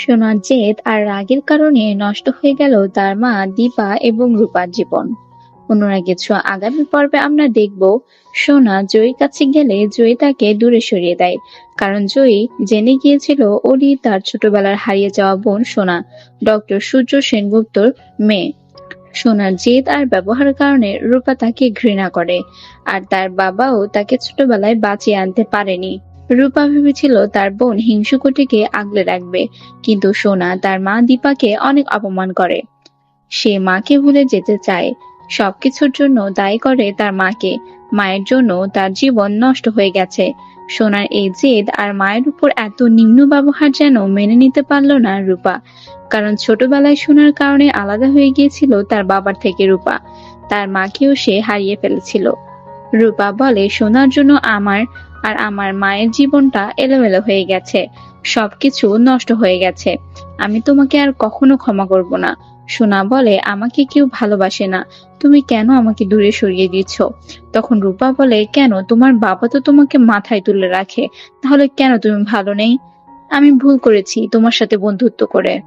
সোনার জেদ আর রাগের কারণে নষ্ট হয়ে গেল তার মা দীপা এবং রূপার জীবন। অনুরাগের ছোঁয়া আগামী পর্বে আমরা দেখব, সোনা জয়ীর কাছে গেলে জয়ী তাকে দূরে সরিয়ে দেয়। কারণ জয়ী জেনে গিয়েছিল অলি তার ছোটবেলার হারিয়ে যাওয়া বোন সোনা, ডক্টর সূর্য সেনগুপ্তর মেয়ে। সোনার জেদ আর ব্যবহারের কারণে রূপা তাকে ঘৃণা করে, আর তার বাবাও তাকে ছোটবেলায় বাঁচিয়ে আনতে পারেনি। রূপা ভেবেছিল তার বোন হিংসুকুটিকে আগলে রাখবে, কিন্তু সোনা তার মা দীপাকে অনেক অপমান করে। সে মাকে ভুলে যেতে চায়, সবকিছুর জন্য দায়ী করে তার মাকে। মায়ের জন্য তার জীবন নষ্ট হয়ে গেছে। সোনার এই জেদ আর মায়ের উপর এত নিম্ন ব্যবহার যেন মেনে নিতে পারল না রূপা, কারণ ছোটবেলায় সোনার কারণে আলাদা হয়ে গিয়েছিল তার বাবার থেকে রূপা। তার মাকেও সে হারিয়ে ফেলেছিল। রূপা বলে, সোনার জন্য আমার আর আমার মায়ের জীবনটা এলোমেলো হয়ে গেছে। সবকিছু নষ্ট হয়ে গেছে। আমি তোমাকে আর কখনো ক্ষমা করব না। সোনা বলে, আমাকে কেউ ভালোবাসে না। তুমি কেন আমাকে দূরে সরিয়ে দিচ্ছ? তখন রূপা বলে, কেন? তোমার বাবা তো তোমাকে মাথায় তুলে রাখে। তাহলে কেন তুমি ভালো নেই? আমি ভুল করেছি তোমার সাথে বন্ধুত্ব করে।